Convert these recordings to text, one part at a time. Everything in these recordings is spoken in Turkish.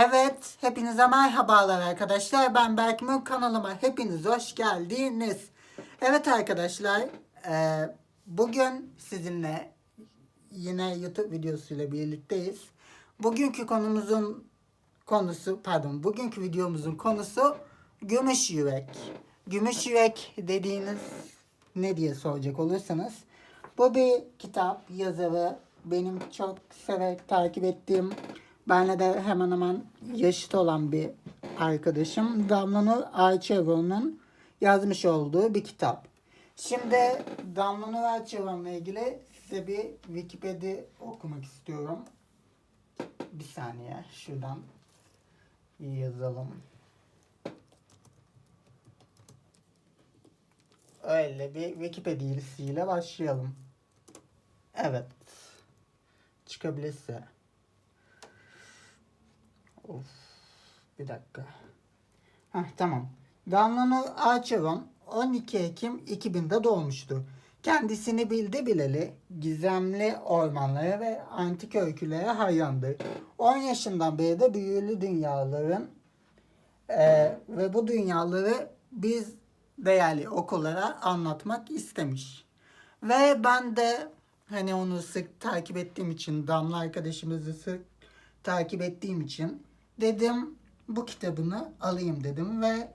Evet, hepinize merhabalar arkadaşlar. Ben Berk Mür kanalıma hepiniz hoş geldiniz. Evet arkadaşlar, e, bugün sizinle yine YouTube videosuyla birlikteyiz. Bugünkü konumuzun konusu, pardon, bugünkü videomuzun konusu gümüş yürek. Gümüş yürek dediğiniz ne diye soracak olursanız, bu bir kitap yazarı. Benim çok severek takip ettiğim, benle de hemen hemen yaşıt olan bir arkadaşım. Damla Nur Ayçevo'nun yazmış olduğu bir kitap. Şimdi Damla Nur Ayçevo'nunla ilgili size bir Wikipedia okumak istiyorum. Bir saniye şuradan yazalım. Öyle bir Wikipedia'siyle başlayalım. Evet. Çıkabilirse. Bir dakika. Heh, tamam. Damla Ağaçevan 12 Ekim 2000'de doğmuştu. Kendisini bildi bileli gizemli ormanlara ve antik öykülere hayrandır. 10 yaşından beri de büyülü dünyaların ee, ve bu dünyaları biz değerli okullara anlatmak istemiş. Ve ben de hani onu sık takip ettiğim için, Damla arkadaşımızı sık takip ettiğim için dedim bu kitabını alayım dedim ve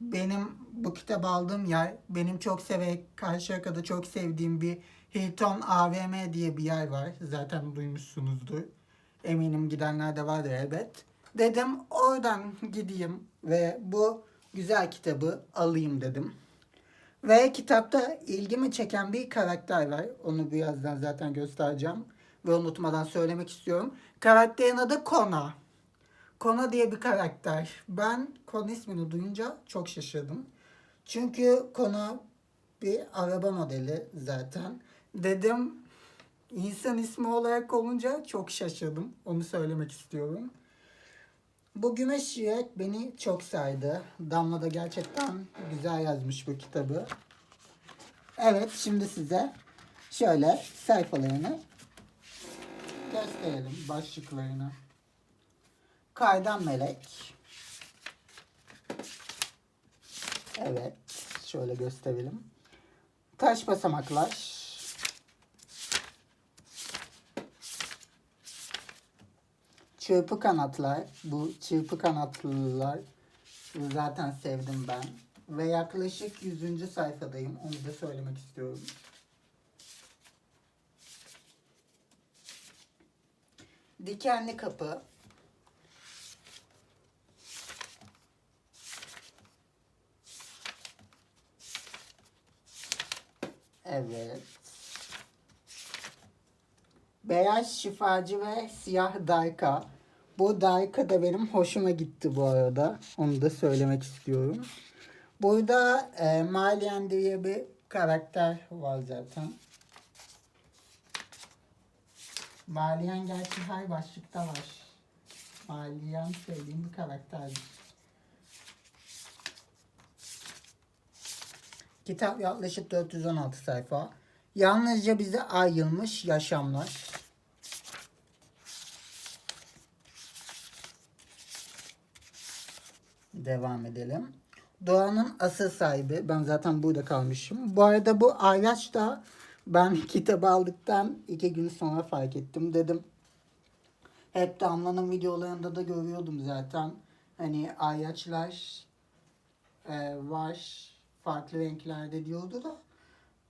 benim bu kitabı aldığım yer benim çok severek Karşıyaka'da çok sevdiğim bir Hilton AVM diye bir yer var. Zaten duymuşsunuzdur. Eminim gidenler de vardır elbet. Dedim oradan gideyim ve bu güzel kitabı alayım dedim. Ve kitapta ilgimi çeken bir karakter var. Onu birazdan zaten göstereceğim. Ve unutmadan söylemek istiyorum. Karakterin adı Kona. Kona diye bir karakter. Ben Kona ismini duyunca çok şaşırdım. Çünkü Kona bir araba modeli zaten. Dedim insan ismi olarak olunca çok şaşırdım. Onu söylemek istiyorum. Bu Güneş Yürek beni çok sardı. Damla da gerçekten güzel yazmış bu kitabı. Evet şimdi size şöyle sayfalarını gösterelim başlıklarını. Kaydan Melek. Evet şöyle gösterelim. Taş basamaklar. Çırpı kanatlar. Bu çırpı kanatlılar zaten sevdim ben. Ve yaklaşık 100. sayfadayım. Onu da söylemek istiyorum. Dikenli kapı. Evet. Beyaz şifacı ve siyah dayka. Bu dayka da benim hoşuma gitti bu arada. Onu da söylemek istiyorum. Burada e, Malian diye bir karakter var zaten. Malian gerçi her başlıkta var. Malian sevdiğim bir karakterdir. Kitap yaklaşık 416 sayfa. Yalnızca bize ayrılmış yaşamlar. Devam edelim. Doğanın asıl sahibi. Ben zaten burada kalmışım. Bu arada bu Ayraç da ben kitabı aldıktan iki gün sonra fark ettim. Dedim hep Damla'nın videolarında da görüyordum zaten. Hani ayraçlar e, var farklı renklerde diyordu da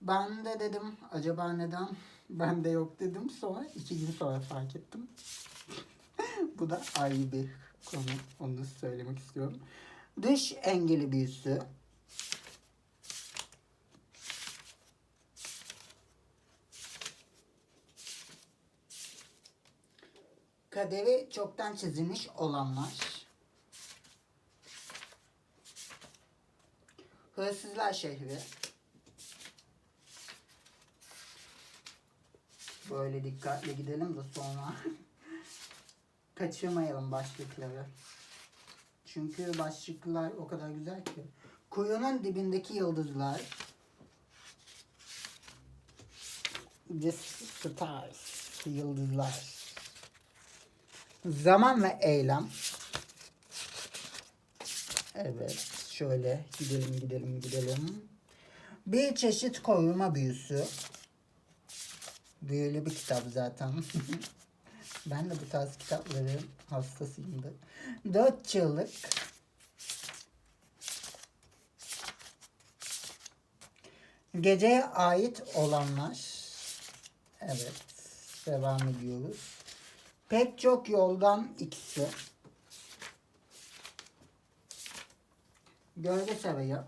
ben de dedim acaba neden bende yok dedim sonra iki gün sonra fark ettim. Bu da ayrı bir konu. Onu söylemek istiyorum. Dış engeli büyüsü. Kaderi çoktan çizilmiş olanlar. Hırsızlar şehri. Böyle dikkatli gidelim de sonra kaçırmayalım başlıkları. Çünkü başlıklar o kadar güzel ki. Kuyunun dibindeki yıldızlar. The Stars. Yıldızlar. Zaman ve eylem. Evet. Şöyle gidelim gidelim gidelim. Bir çeşit koruma büyüsü. Büyülü bir kitap zaten. ben de bu tarz kitapların hastasıyımdır. Dört çığlık. Geceye ait olanlar. Evet. Devam ediyoruz. Pek çok yoldan ikisi. Gölge Sarayı.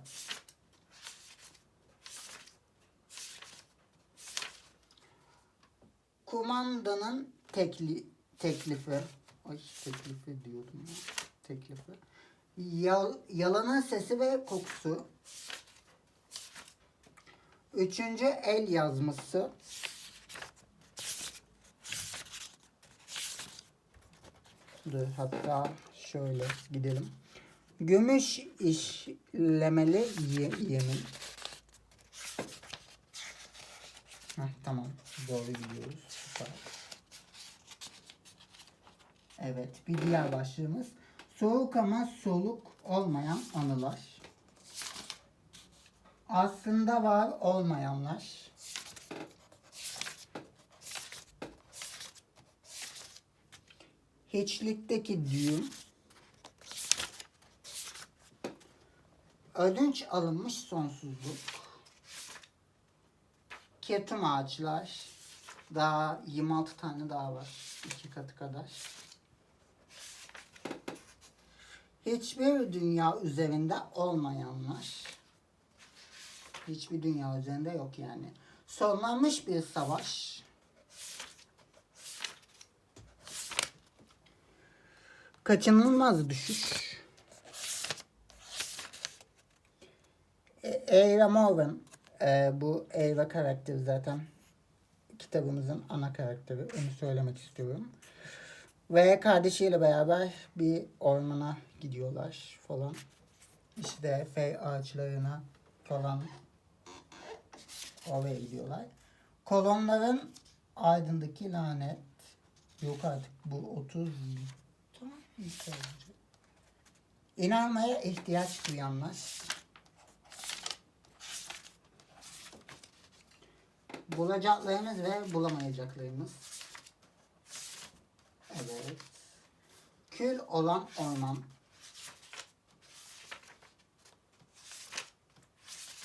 Kumandanın tekli, teklifi. Ay teklifi diyordum ya. Teklifi. Yal, yalanın sesi ve kokusu. Üçüncü el yazması. Hatta şöyle gidelim. Gümüş işlemeli ye- yemin. Heh, tamam. Doğru gidiyoruz. Evet. Bir diğer başlığımız. Soğuk ama soluk olmayan anılar. Aslında var olmayanlar. Hiçlikteki düğüm. Ödünç alınmış sonsuzluk. Ketum ağaçlar. Daha 26 tane daha var. iki katı kadar. Hiçbir dünya üzerinde olmayanlar. Hiçbir dünya üzerinde yok yani. Sonlanmış bir savaş. Kaçınılmaz düşüş. E- Eira Morgan. e, bu Eira karakteri zaten kitabımızın ana karakteri. Onu söylemek istiyorum. Ve kardeşiyle beraber bir ormana gidiyorlar falan. İşte fey ağaçlarına falan oraya gidiyorlar. Kolonların ardındaki lanet yok artık bu 30 tamam. İnanmaya ihtiyaç duyanlar bulacaklarımız ve bulamayacaklarımız. Evet. Kül olan orman.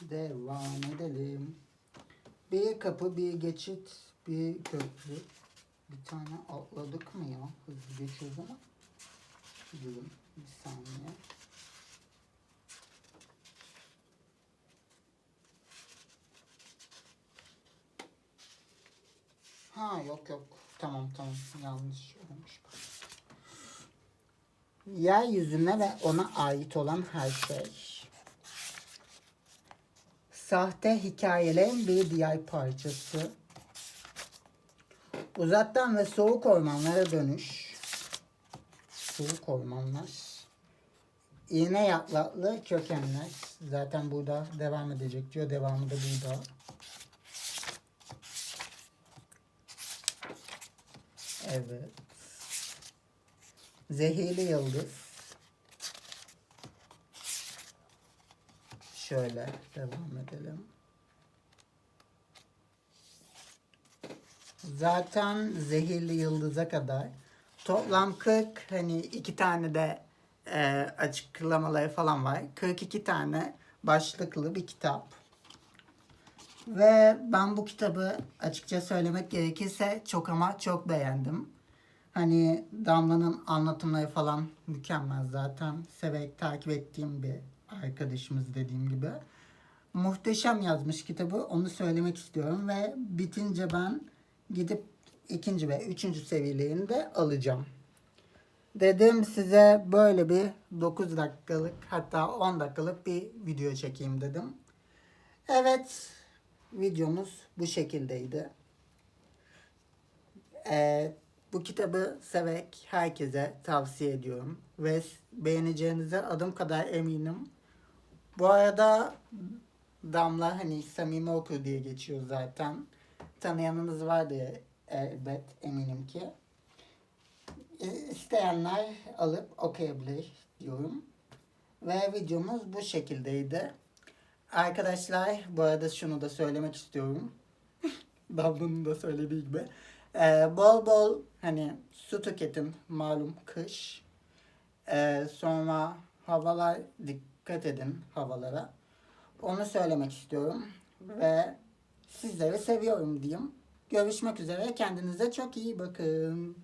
Devam edelim. Bir kapı bir geçit bir köprü. Bir tane atladık mı ya? Hızlı geçiyoruz ama durun bir saniye Ha yok yok. Tamam tamam. Yanlış olmuş. Yeryüzüne ve ona ait olan her şey. Sahte hikayelerin bir diğer parçası. Uzaktan ve soğuk ormanlara dönüş. Soğuk ormanlar. İğne yapraklı kökenler. Zaten burada devam edecek diyor. Devamı da burada. Evet. Zehirli yıldız. Şöyle devam edelim. Zaten zehirli yıldıza kadar toplam 40 hani iki tane de e, açıklamaları falan var. 42 tane başlıklı bir kitap. Ve ben bu kitabı açıkça söylemek gerekirse çok ama çok beğendim. Hani Damla'nın anlatımları falan mükemmel zaten. Severek takip ettiğim bir arkadaşımız dediğim gibi. Muhteşem yazmış kitabı. Onu söylemek istiyorum ve bitince ben gidip ikinci ve üçüncü seviyelerini de alacağım. Dedim size böyle bir 9 dakikalık hatta 10 dakikalık bir video çekeyim dedim. Evet videomuz bu şekildeydi. Ee, bu kitabı severek herkese tavsiye ediyorum. Ve beğeneceğinize adım kadar eminim. Bu arada Damla hani samimi okur diye geçiyor zaten. Tanıyanınız var diye elbet eminim ki. İsteyenler alıp okuyabilir diyorum. Ve videomuz bu şekildeydi. Arkadaşlar bu arada şunu da söylemek istiyorum. Damla'nın da söylediği gibi. Ee, bol bol hani su tüketin malum kış. Ee, sonra havalar dikkat edin havalara. Onu söylemek istiyorum. Ve sizleri seviyorum diyeyim. Görüşmek üzere. Kendinize çok iyi bakın.